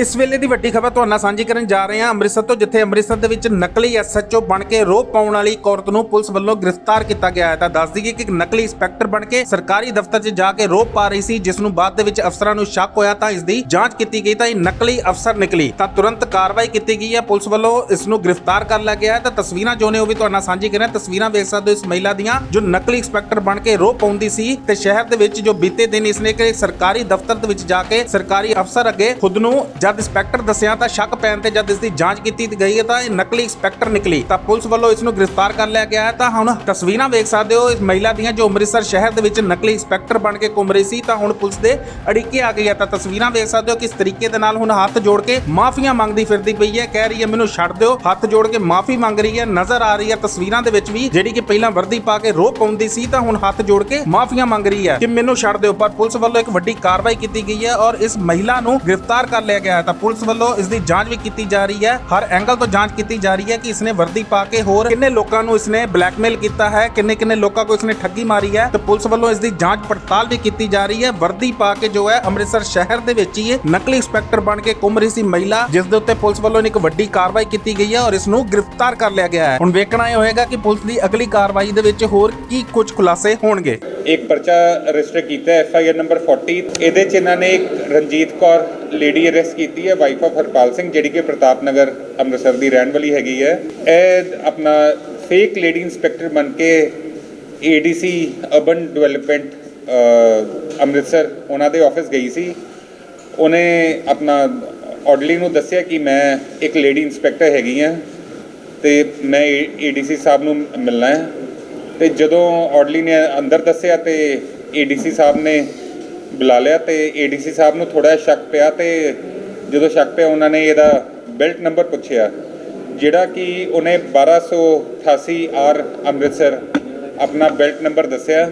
ਇਸ ਵੇਲੇ ਦੀ ਵੱਡੀ ਖਬਰ ਤੁਹਾਨੂੰ ਨਾਲ ਸਾਂਝੀ ਕਰਨ ਜਾ ਰਹੇ ਹਾਂ। ਅੰਮ੍ਰਿਤਸਰ ਤੋਂ ਜਿੱਥੇ ਅੰਮ੍ਰਿਤਸਰ ਦੇ ਵਿੱਚ ਨਕਲੀ ਐਸਐਚਓ ਬਣ ਕੇ ਰੋਹ ਪਾਉਣ ਵਾਲੀ ਇੱਕ ਔਰਤ ਨੂੰ ਪੁਲਿਸ ਵੱਲੋਂ ਗ੍ਰਿਫਤਾਰ ਕੀਤਾ ਗਿਆ ਹੈ। ਤਾਂ ਦੱਸ ਦਈਏ ਕਿ ਇੱਕ ਨਕਲੀ ਇੰਸਪੈਕਟਰ ਬਣ ਕੇ ਸਰਕਾਰੀ ਦਫ਼ਤਰ 'ਚ ਜਾ ਕੇ ਰੋਹ ਪਾ ਰਹੀ ਸੀ, ਜਿਸ ਨੂੰ ਬਾਅਦ ਦੇ ਵਿੱਚ ਅਫਸਰਾਂ ਨੂੰ ਸ਼ੱਕ ਹੋਇਆ ਤਾਂ ਇਸ ਦੀ ਜਾਂਚ ਕੀਤੀ ਗਈ। ਤਾਂ ਇਹ ਨਕਲੀ ਅਫਸਰ ਨਿਕਲੀ। ਤਾਂ ਤੁਰੰਤ ਕਾਰਵਾਈ ਕੀਤੀ ਗਈ ਹੈ। ਪੁਲਿਸ ਵੱਲੋਂ ਇਸ ਨੂੰ ਗ੍ਰਿਫਤਾਰ ਕਰ ਲਿਆ ਗਿਆ ਹੈ। ਤਾਂ ਤਸਵੀਰਾਂ ਜੋ ਨੇ ਉਹ ਵੀ ਤੁਹਾਨੂੰ ਨਾਲ ਸਾਂਝੀ ਕਰ ਰਹੇ ਤਸਵੀਰਾਂ ਵੇਖ ਸਕਦੇ ਹੋ ਇਸ ਮਹਿਲਾ ਦੀਆਂ, ਜੋ ਨਕਲੀ ਇੰਸਪੈਕਟਰ ਬਣ ਕੇ ਰੋਹ ਪਾਉਂਦੀ ਸੀ ਤੇ ਸ਼ਹਿਰ ਦੇ ਵਿੱਚ ਜੋ ਬੀਤੇ ਦਿਨ ਇਸਨੇ ਕਿ ਸਰਕਾਰੀ ਦਫ਼ਤਰ ਦੇ ਵਿੱਚ ਜਾ ਕੇ ਸਰਕਾਰੀ ਅਫਸਰ ਅੱਗੇ ਖੁਦ ਨੂੰ ਜਦ ਇੰਸਪੈਕਟਰ ਦੱਸਿਆ ਤਾਂ ਸ਼ੱਕ ਪੈਣ ਤੇ ਜਦ ਇਸ ਦੀ ਜਾਂਚ ਕੀਤੀ ਗਈ ਹੈ ਤਾਂ ਇਹ ਨਕਲੀ ਇੰਸਪੈਕਟਰ ਨਿਕਲੀ। ਤਾਂ ਪੁਲਿਸ ਵੱਲੋਂ ਇਸ ਨੂੰ ਗ੍ਰਿਫਤਾਰ ਕਰ ਲਿਆ ਗਿਆ ਹੈ। ਤਾਂ ਹੁਣ ਤਸਵੀਰਾਂ ਵੇਖ ਸਕਦੇ ਹੋ, ਇਸ ਮਹਿਲਾ ਦੀਆਂ ਜੋ ਅੰਮ੍ਰਿਤਸਰ ਸ਼ਹਿਰ ਦੇ ਵਿੱਚ ਨਕਲੀ ਇੰਸਪੈਕਟਰ ਬਣ ਕੇ ਘੁੰਮ ਰਹੀ ਸੀ, ਤਾਂ ਹੁਣ ਪੁਲਿਸ ਦੇ ਅੜਿੱਕੇ ਆ ਗਈ ਹੈ। ਤਾਂ ਤਸਵੀਰਾਂ ਵੇਖ ਸਕਦੇ ਹੋ ਕਿਸ ਤਰੀਕੇ ਦੇ ਨਾਲ ਹੁਣ ਹੱਥ ਜੋੜ ਕੇ ਮਾਫੀਆਂ ਮੰਗਦੀ ਫਿਰਦੀ ਪਈ ਹੈ। ਕਹਿ ਰਹੀ ਹੈ, ਮੈਨੂੰ ਛੱਡ ਦਿਓ। ਹੱਥ ਜੋੜ ਕੇ ਮਾਫੀ ਮੰਗ ਰਹੀ ਹੈ। ਨਜ਼ਰ ਆ ਰਹੀ ਹੈ ਤਸਵੀਰਾਂ ਦੇ ਵਿੱਚ ਵੀ ਜਿਹੜੀ ਕਿ ਪਹਿਲਾਂ ਵਰਦੀ ਪਾ ਕੇ ਰੋਹ ਪਾਉਂਦੀ ਸੀ, ਤਾਂ ਹੁਣ ਹੱਥ ਜੋੜ ਕੇ ਮਾਫੀਆਂ ਮੰਗ ਰਹੀ ਹੈ ਕਿ ਮੈਨੂੰ ਛੱਡ ਦਿਓ। ਪਰ ਪੁਲਿਸ ਵੱਲੋਂ ਇੱਕ ਵੱਡੀ ਕਾਰਵਾਈ ਕੀਤੀ ਗਈ ਹੈ ਔਰ ਇਸ ਮਹਿਲਾ ਨੂੰ ਗ੍ਰਿਫਤਾਰ ਕਰ ਲਿਆ ਗਿਆ ਹੈ ਤਾਂ ਪੁਲਿਸ ਵੱਲੋਂ ਇਸ ਦੀ ਜਾਂਚ ਵੀ ਕੀਤੀ ਜਾ ਰਹੀ ਹੈ। ਹਰ ਐਂਗਲ ਤੋਂ ਜਾਂਚ ਕੀਤੀ ਜਾ ਰਹੀ ਹੈ ਕਿ ਇਸਨੇ ਵਰਦੀ ਪਾ ਕੇ ਹੋਰ ਕਿੰਨੇ ਲੋਕਾਂ ਨੂੰ ਇਸਨੇ ਬਲੈਕਮੇਲ ਕੀਤਾ ਹੈ, ਕਿੰਨੇ ਕਿੰਨੇ ਲੋਕਾਂ ਕੋ ਇਸਨੇ ਠੱਗੀ ਮਾਰੀ ਹੈ। ਤੇ ਪੁਲਿਸ ਵੱਲੋਂ ਇਸ ਦੀ ਜਾਂਚ ਪੜਤਾਲ ਵੀ ਕੀਤੀ ਜਾ ਰਹੀ ਹੈ। ਵਰਦੀ ਪਾ ਕੇ ਜੋ ਹੈ ਅੰਮ੍ਰਿਤਸਰ ਸ਼ਹਿਰ ਦੇ ਵਿੱਚ ਹੀ ਨਕਲੀ ਇੰਸਪੈਕਟਰ ਬਣ ਕੇ ਘੁੰਮ ਰਹੀ ਸੀ ਮਹਿਲਾ, ਜਿਸ ਦੇ ਉੱਤੇ ਪੁਲਿਸ ਵੱਲੋਂ ਇੱਕ ਵੱਡੀ ਕਾਰਵਾਈ ਕੀਤੀ ਗਈ ਹੈ ਔਰ ਇਸ ਨੂੰ ਗ੍ਰਿਫਤਾਰ ਕਰ ਲਿਆ ਗਿਆ ਹੈ। ਹੁਣ ਵੇਖਣਾ ਇਹ ਹੋਏਗਾ ਕਿ ਪੁਲਿਸ ਦੀ ਅਗਲੀ ਕਾਰਵਾਈ ਦੇ ਵਿੱਚ ਹੋਰ ਕੀ ਕੁਝ ਖੁਲਾਸੇ ਹੋਣਗੇ। ਇੱਕ ਪਰਚਾ ਰਜਿਸਟਰ ਕੀਤਾ ਹੈ ਐਫ ਆਈ ਆਰ ਨੰਬਰ 40 ਇਹਦੇ ਚ ਇਹਨਾਂ ਨੇ ਇੱਕ ਰਣਜੀਤ ਕੌਰ ਲੇਡੀ ਅਰੈਸਟ ਕੀਤੀ ਹੈ ਵਾਈਫ ਆਫ ਹਰਪਾਲ ਸਿੰਘ, ਜਿਹੜੀ ਕਿ ਪ੍ਰਤਾਪ ਨਗਰ ਅੰਮ੍ਰਿਤਸਰ ਦੀ ਰਹਿਣ ਵਾਲੀ ਹੈਗੀ ਹੈ। ਇਹ ਆਪਣਾ ਫੇਕ ਲੇਡੀ ਇੰਸਪੈਕਟਰ ਬਣ ਕੇ A D C urban development Amritsar ਉਹਨਾਂ ਦੇ ਆਫਿਸ ਗਈ ਸੀ। ਉਹਨੇ ਆਪਣਾ ਆਰਡਰਲੀ ਨੂੰ ਦੱਸਿਆ ਕਿ ਮੈਂ ਇੱਕ ਲੇਡੀ ਇੰਸਪੈਕਟਰ ਹੈਗੀ ਆ ਤੇ ਮੈਂ ਏਡੀਸੀ ਸਾਹਿਬ ਨੂੰ ਮਿਲਣਾ ਹੈ। ਤੇ ਜਦੋਂ ਆਰਡਰਲੀ ਨੇ ਅੰਦਰ ਦੱਸਿਆ ਤੇ ਏਡੀਸੀ ਸਾਹਿਬ ਨੇ ਬੁਲਾ ਲਿਆ ਤੇ ਏਡੀਸੀ ਸਾਹਿਬ ਨੂੰ ਥੋੜਾ ਸ਼ੱਕ ਪਿਆ ਤੇ ਜਦੋਂ ਸ਼ੱਕ ਪਿਆ ਉਹਨਾਂ ਨੇ ਇਹਦਾ ਬੈਲਟ ਨੰਬਰ ਪੁੱਛਿਆ, ਜਿਹੜਾ ਕਿ ਉਹਨੇ 1288 ਆਰ ਅੰਮ੍ਰਿਤਸਰ ਆਪਣਾ ਬੈਲਟ ਨੰਬਰ ਦੱਸਿਆ,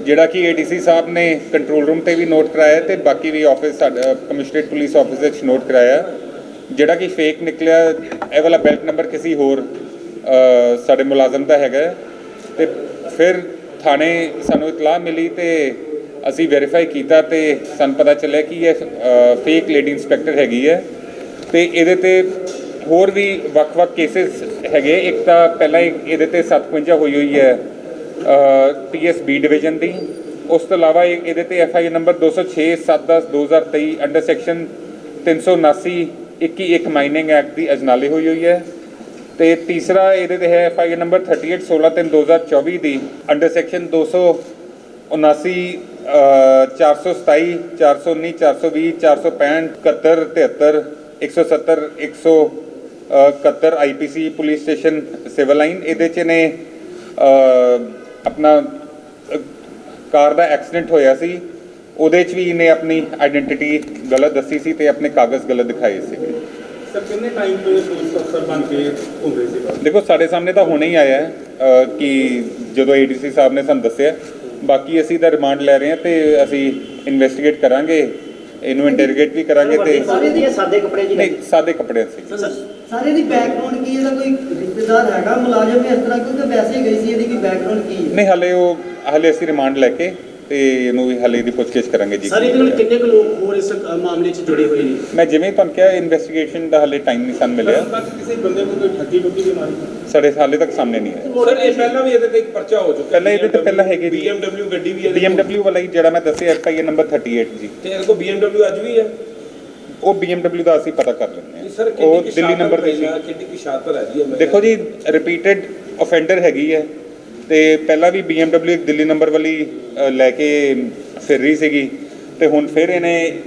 ਜਿਹੜਾ ਕਿ ਏਡੀਸੀ ਸਾਹਿਬ ਨੇ ਕੰਟਰੋਲ ਰੂਮ ਤੇ ਵੀ ਨੋਟ ਕਰਾਇਆ ਤੇ ਬਾਕੀ ਵੀ ਆਫਿਸ ਸਾਡਾ, ਕਮਿਸ਼ਨਰੇਟ ਪੁਲਿਸ ਆਫਿਸ ਵਿੱਚ ਨੋਟ ਕਰਾਇਆ, ਜਿਹੜਾ ਕਿ ਫੇਕ ਨਿਕਲਿਆ, ਇਹ ਵਾਲਾ ਬੈਲਟ ਨੰਬਰ ਕਿਸੇ ਹੋਰ ਸਾਡੇ ਮੁਲਾਜ਼ਮ ਦਾ ਹੈਗਾ ਤੇ ਫਿਰ ਥਾਣੇ ਸਾਨੂੰ ਇਤਲਾਹ ਮਿਲੀ ਤੇ ਅਸੀਂ ਵੈਰੀਫਾਈ ਕੀਤਾ ਤੇ ਸਾਨੂੰ ਪਤਾ ਚੱਲਿਆ ਕਿ ਇਹ ਫੇਕ ਲੇਡੀ ਇੰਸਪੈਕਟਰ ਹੈਗੀ ਹੈ। ਤੇ ਇਹਦੇ ਤੇ ਹੋਰ ਵੀ ਵੱਖ-ਵੱਖ ਕੇਸਿਸ ਹੈਗੇ। ਇੱਕ ਤਾਂ ਪਹਿਲਾਂ ਇਹਦੇ ਤੇ 57 ਹੋਈ ਹੋਈ ਹੈ ਪੀਐਸਬੀ ਡਿਵੀਜ਼ਨ ਦੀ। ਉਸ ਤੋਂ ਇਲਾਵਾ ਇਹ- ਇਹਦੇ ਤੇ F I R number 206 710 2023 under section 379 21 mining act ਦੀ ਅਜਨਾਲੇ ਹੋਈ ਹੋਈ ਹੈ। ਤੇ ਤੀਸਰਾ ਇਹਦੇ ਤੇ ਹੈ F I R number 38 16 3 2024 the under section 279 427 419 420 465 71 73 170 171 I P C police station civil line ਇਹਦੇ ਚ ਨੇ ਆਪਣਾ ਕਾਰ ਦਾ ਐਕਸੀਡੈਂਟ ਹੋਇਆ ਸੀ, ਉਹਦੇ ਚ ਵੀ ਇਹਨੇ ਆਪਣੀ ਆਇਡੈਂਟੀਟੀ ਗਲਤ ਦੱਸੀ ਸੀ ਤੇ ਆਪਣੇ ਕਾਗਜ਼ ਗਲਤ ਦਿਖਾਏ ਸੀ। ਸਰ ਕਿੰਨੇ ਟਾਈਮ ਤੋਂ ਇਹ ਪੁਲਿਸ ਅਫਸਰ ਬਣ ਕੇ ਘੁੰਮ ਰਹੇ ਸੀ? ਦੇਖੋ ਸਾਡੇ ਸਾਹਮਣੇ ਤਾਂ ਹੁਣੇ ਹੀ ਆਇਆ ਹੈ ਅ, ਕਿ ਜਦੋਂ ਏਡੀਸੀ ਸਾਹਿਬ ਨੇ ਸਾਨੂੰ ਦੱਸਿਆ ਬਾਕੀ ਅਸੀਂ ਤਾਂ ਰਿਮਾਂਡ ਲੈ ਰਹੇ ਹਾਂ ਤੇ ਅਸੀਂ ਇਨਵੈਸਟੀਗੇਟ ਕਰਾਂਗੇ ਇਹਨੂੰ ਇੰਟਰੋਗੇਟ ਵੀ ਕਰਾਂਗੇ ਤੇ ਸਾਰੇ ਦੀ ਇਹ ਸਾਦੇ ਕੱਪੜੇ ਜੀ ਨਹੀਂ ਸਾਦੇ ਕੱਪੜਿਆਂ ਸੀ ਸਾਰੇ ਦੀ ਬੈਕਗ੍ਰਾਉਂਡ ਕੀ ਇਹਦਾ ਕੋਈ ਰਿਸ਼ਤੇਦਾਰ ਹੈਗਾ ਮੁਲਾਜ਼ਮ ਇਸ ਤਰ੍ਹਾਂ ਕਿਉਂਕਿ ਵੈਸੇ ਹੀ ਗਈ ਸੀ ਇਹਦੀ ਵੀ ਬੈਕਗ੍ਰਾਉਂਡ ਕੀ ਹੈ? ਨਹੀਂ ਹਲੇ ਉਹ ਹਲੇ ਅਸੀਂ ਰਿਮਾਂਡ ਲੈ ਕੇ ਤੇ ਇਹਨੂੰ ਵੀ ਹਲੇ ਦੀ ਪੁੱਛਗਿੱਛ ਕਰਾਂਗੇ ਜੀ। ਸਰ ਇਹਦੇ ਨਾਲ ਕਿੰਨੇ ਕੁ ਲੋਕ ਹੋਰ ਇਸ ਮਾਮਲੇ 'ਚ ਜੁੜੇ ਹੋਏ ਨੇ? ਮੈਂ ਜਿਵੇਂ ਤੁਹਾਨੂੰ ਕਿਹਾ ਇਨਵੈਸਟੀਗੇਸ਼ਨ ਦਾ ਹਲੇ ਟਾਈਮ ਨਹੀਂ ਸਾਨੂੰ ਮਿਲਿਆ। ਕਿਸੇ ਬੰਦੇ ਨੂੰ ਕੋਈ ਠੱਗੀ ਠੁੱਗੀ ਵੀ ਮਾਰੀ? ਸਾਡੇ ਹਾਲੇ ਤੱਕ ਸਾਹਮਣੇ ਨਹੀਂ ਆਇਆ ਸਰ ਇਹ ਪਹਿਲਾਂ ਵੀ ਇਹਦੇ ਤੇ ਇੱਕ ਪਰਚਾ ਹੋ ਚੁੱਕਾ ਪਹਿਲਾਂ ਇਹਦੇ ਤੇ ਪਹਿਲਾਂ ਹੈਗੇ ਜੀ। BMW ਗੱਡੀ ਵੀ ਹੈ BMW ਵਾਲਾ ਹੀ ਜਿਹੜਾ ਮੈਂ ਦੱਸਿਆ ਐਫਆਈਆਰ ਨੰਬਰ 38 ਜੀ। ਤੇ ਇਹਦੇ ਕੋਲ BMW ਅੱਜ ਵੀ ਹੈ? ਉਹ BMW ਦਾ ਅਸੀਂ ਪਤਾ ਕਰ ਲੈਂਦੇ ਹਾਂ। ਉਹ ਦਿੱਲੀ ਨੰਬਰ ਤੇ ਸੀ। ਕਿੰਨੀ ਕੀ ਸ਼ਾਤਰ ਹੈ ਜੀ ਦੇਖੋ ਜੀ ਰਿਪੀਟਡ ਆਫੈਂਡਰ ਹੈਗੀ ਹੈ। ਤੇ ਪਹਿਲਾਂ ਵੀ BMW ਇੱਕ ਦਿੱਲੀ ਨੰਬਰ ਵਾਲੀ ਲੈ ਕੇ ਫਿਰ ਰਹੀ ਸੀਗੀ। ਤੇ ਹੁਣ ਫਿਰ ਇਹਨੇ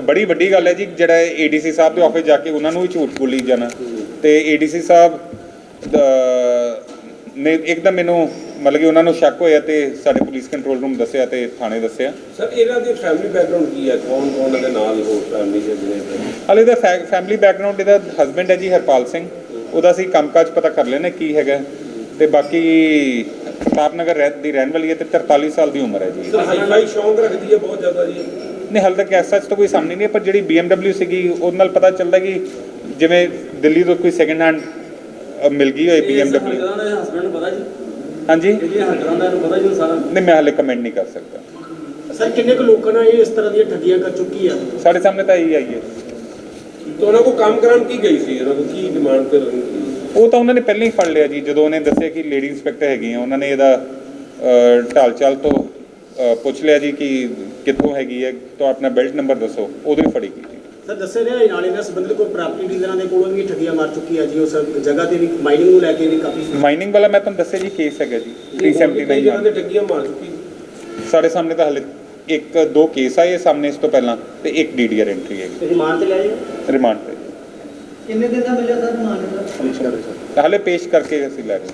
ਬੜੀ ਵੱਡੀ ਗੱਲ ਹੈ ਜੀ ਜਿਹੜਾ ਏਡੀਸੀ ਸਾਹਿਬ ਦੇ ਆਫਿਸ ਜਾ ਕੇ ਉਹਨਾਂ ਨੂੰ ਹੀ ਝੂਠ ਬੋਲੀ ਜਾਣਾ। ਤੇ ਏਡੀਸੀ ਸਾਹਿਬ ਦਾ- ਨੇ ਇੱਕਦਮ ਮੈਨੂੰ ਮਤਲਬ ਕਿ ਉਹਨਾਂ ਨੂੰ ਸ਼ੱਕ ਹੋਇਆ ਤੇ ਸਾਡੇ ਪੁਲਿਸ ਕੰਟਰੋਲ ਰੂਮ ਦੱਸਿਆ ਤੇ ਥਾਣੇ ਦੱਸਿਆ। ਸਰ ਇਹਨਾਂ ਦੀ ਫੈਮਿਲੀ ਬੈਕਗ੍ਰਾਉਂਡ ਕੀ ਹੈ? ਕੌਣ ਕੌਣ ਇਹਦੇ ਨਾਲ ਹੋਰ ਫੈਮਿਲੀ ਚ ਜਿਹਨੇ ਹਾਲੇ ਦਾ ਫੈਮਿਲੀ ਬੈਕਗ੍ਰਾਉਂਡ ਇਹਦਾ ਹਸਬੰਡ ਹੈ ਜੀ ਹਰਪਾਲ ਸਿੰਘ। ਉਹਦਾ ਅਸੀਂ ਕੰਮਕਾਜ ਪਤਾ ਕਰ ਲੈਣਾ ਕੀ ਹੈਗਾ। ਤੇ ਬਾਕੀ ਪ੍ਰਤਾਪ ਨਗਰ ਰਹਿ- ਦੀ ਰਹਿਣ ਵਾਲੀ ਹੈ ਤੇ 43 ਸਾਲ ਦੀ ਉਮਰ ਹੈ ਜੀ। ਹਾਈਫਾਈ ਸ਼ੌਂਕ ਰੱਖਦੀ ਹੈ ਬਹੁਤ ਜ਼ਿਆਦਾ ਜੀ। ਨਹੀਂ ਹਾਲੇ ਤੱਕ ਐਸਾ ਤਾਂ ਕੋਈ ਸਾਹਮਣੇ ਨਹੀਂ ਪਰ ਜਿਹੜੀ BMW ਸੀਗੀ ਉਹਦੇ ਨਾਲ ਪਤਾ ਚੱਲਦਾ ਕਿ ਜਿਵੇਂ ਦਿੱਲੀ ਤੋਂ ਕੋਈ ਸੈਕਿੰਡ ਹੈਂਡ ਮਿਲ ਗਈ ਹੋਏ BMW ਹਸਬੰਡ ਪਤਾ ਜੀ? ਹਾਂਜੀ? ਇਹ ਦਾ ਪਤਾ ਜੀ ਸਾਰਾ। ਨਹੀਂ ਮੈਂ ਹਾਲੇ ਕਮੈਂਟ ਨਹੀਂ ਕਰ ਸਕਦਾ। ਸਰ ਕਿੰਨੇ ਕੁ ਲੋਕਾਂ ਨਾਲ ਇਹ ਇਸ ਤਰ੍ਹਾਂ ਦੀਆਂ ਠੱਗੀਆਂ ਕਰ ਚੁੱਕੀ ਆ? ਸਾਡੇ ਸਾਹਮਣੇ ਤਾਂ ਇਹੀ ਆਈ ਹੈ। ਤਾਂ ਉਹਨਾਂ ਕੋ ਕੰਮ ਕਰਾਉਣ ਕੀ ਗਈ ਸੀ? ਉਹਨਾਂ ਕੋ ਕੀ ਡਿਮਾਂਡ ਕਰ ਰਹੀ ਉਹ ਤਾਂ ਉਹਨਾਂ ਨੇ ਪਹਿਲਾਂ ਹੀ ਫੜ ਲਿਆ ਜੀ ਜਦੋਂ ਉਹਨੇ ਦੱਸਿਆ ਕਿ ਲੇਡੀ ਇੰਸਪੈਕਟਰ ਹੈਗੀ ਆ ਉਹਨਾਂ ਨੇ ਇਹਦਾ ਅ, ਢਾਲ ਚਾਲ ਤੋਂ ਪੁੱਛ ਲਿਆ ਜੀ ਕਿ ਕਿੱਥੋਂ ਹੈਗੀ ਹੈ ਤਾਂ ਆਪਣਾ ਬੈਲਟ ਨੰਬਰ ਦੱਸੋ ਉਦੋਂ ਹੀ ਫੜੀ ਗਈ ਸਰ ਦੱਸਿਆ ਰਿਹਾ ਨਾਲੇ ਨਾਲ ਸੰਬੰਧਿਤ ਕੋਈ ਪ੍ਰਾਪਰਟੀ ਡੀਲਰਾਂ ਦੇ ਕੋਲੋਂ ਵੀ ਠੱਗੀਆਂ ਮਾਰ ਚੁੱਕੀ ਹੈ ਜੀ ਉਸ ਜਗ੍ਹਾ ਤੇ ਵੀ ਮਾਈਨਿੰਗ ਨੂੰ ਲੈ ਕੇ ਵੀ ਕਾਫੀ ਮਾਈਨਿੰਗ ਵਾਲਾ ਮੈਂ ਤੁਹਾਨੂੰ ਦੱਸਿਆ ਜੀ ਕੇਸ ਹੈਗਾ ਜੀ ਕਈ ਜਗ੍ਹਾ 379 ਤੇ ਠੱਗੀਆਂ ਮਾਰ ਚੁੱਕੀ ਸਾਡੇ ਸਾਹਮਣੇ ਤਾਂ ਹਲੇ ਇੱਕ ਦੋ ਕੇਸ ਆਏ ਸਾਹਮਣੇ ਇਸ ਤੋਂ ਪਹਿਲਾਂ ਤੇ ਇੱਕ ਡੀਡੀਆਰ ਐਂਟਰੀ ਹੈਗੀ। ਤੁਸੀਂ ਮਾਨ ਤੇ ਲਿਆ ਜੀ ਰਿਮਾਂਡ ਤੇ। ਕਿੰਨੇ ਦਿਨ ਦਾ ਮਿਲਿਆ ਸਰ ਮਾਨ ਦਾ? ਹਲੇ ਪੇਸ਼ ਕਰਕੇ ਅਸੀਂ ਲੈ ਰਹੇ ਹਾਂ।